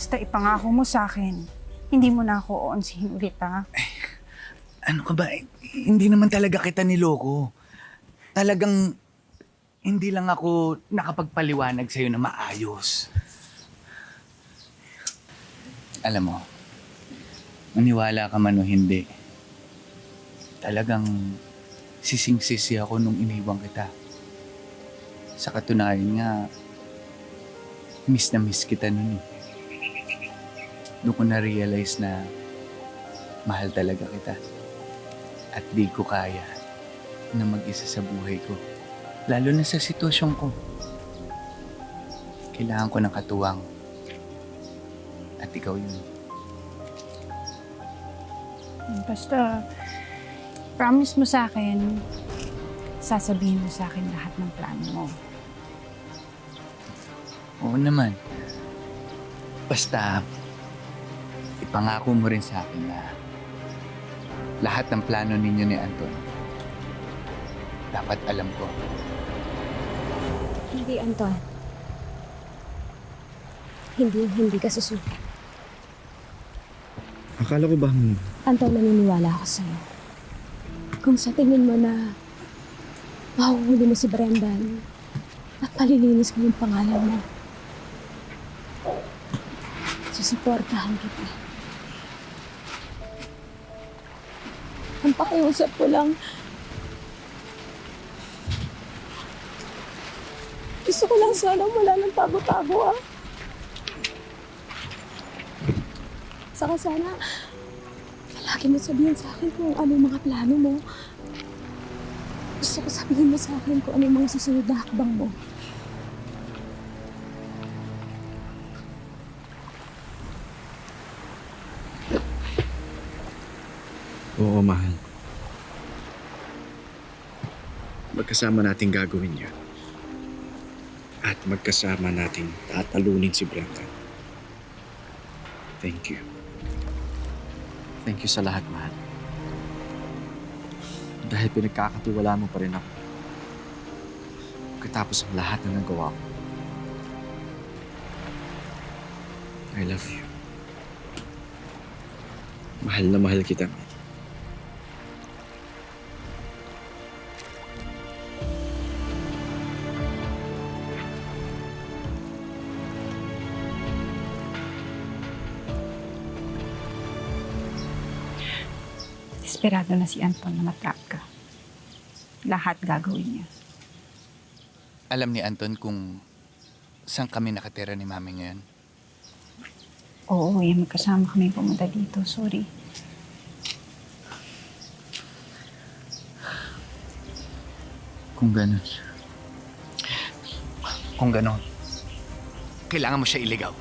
Basta ipangako mo sa akin, hindi mo na ako oonsihin ulit ha. Ano ka ba? Eh, Hindi naman talaga kita niloko. Talagang hindi lang ako nakapagpaliwanag sa'yo na maayos. Alam mo, maniwala ka man o hindi, talagang sising-sisi ako nung iniwang kita. Sa katunayan nga, miss na miss kita nun eh. Doon ko na-realize na mahal talaga kita. At di ko kaya na mag-isa sa buhay ko. Lalo na sa sitwasyon ko. Kailangan ko ng katuwang. At ikaw yun. Basta, promise mo sa akin, sasabihin mo sa akin lahat ng plano mo. Oo naman. Basta, ipangako mo rin sa akin na lahat ng plano ninyo ni Anton, dapat alam ko. Hindi, Anton. Hindi, hindi ka susuko. Akala ko ba hmm, Anton, naniniwala ako sa'yo. Kung sa tingin mo na mahuhuli mo si Brendan at palilinis mo yung pangalan mo, susuportahan kita. Ang pakiusap ko lang, gusto ko lang sana wala ng tago-tago ah. Saka sana, palagi mo sabihin sa akin kung ano yung mga plano mo. Gusto ko sabihin mo sa akin kung ano yung mga susunod na hakbang mo. Oo, mahal. Magkasama natin gagawin yan. At magkasama nating tatalunin si Brenda. Thank you. Thank you sa lahat, mahal. Dahil pinagkakatiwala mo pa rin ako. Katapos ang lahat na nagawa ko. I love you. Mahal na mahal kita, mahal. Desperado na si Anton na matrap ka. Lahat gagawin niya. Alam ni Anton kung saan kami nakatira ni Mami ngayon. Oo, eh, magkasama kami pumunta dito. Sorry. Kung ganun. Kung ganun. Kailangan mo siya iligaw.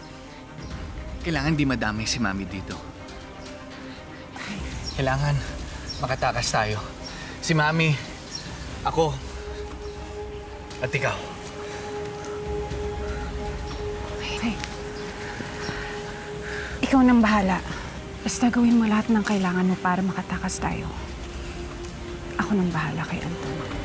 Kailangan di madami si Mami dito. Kailangan makatakas tayo. Si Mami, ako, at ikaw. Okay. Ikaw nang bahala. Basta gawin mo lahat ng kailangan mo para makatakas tayo. Ako nang bahala kay Anton.